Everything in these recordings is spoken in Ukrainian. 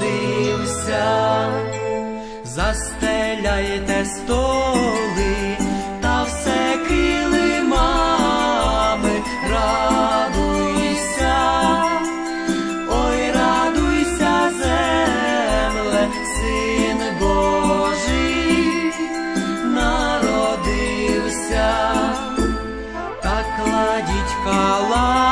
народився, застеляйте столи та все килимами радуйся, ой, радуйся, земле, син Божий, народився, та кладіть кала.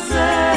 fazer.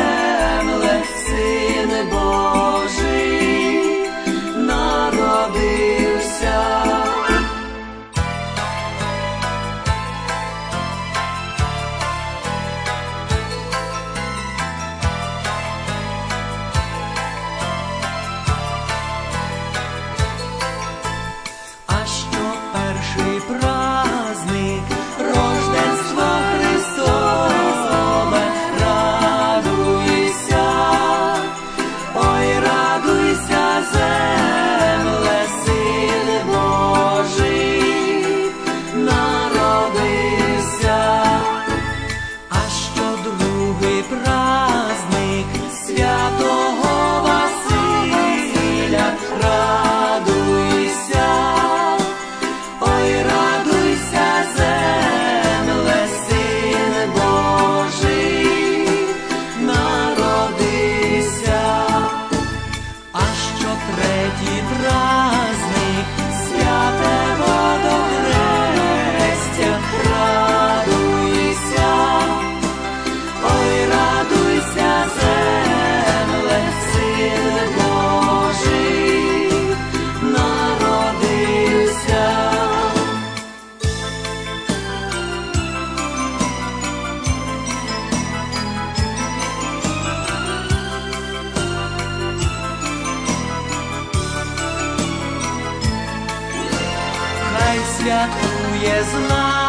святкує з нами.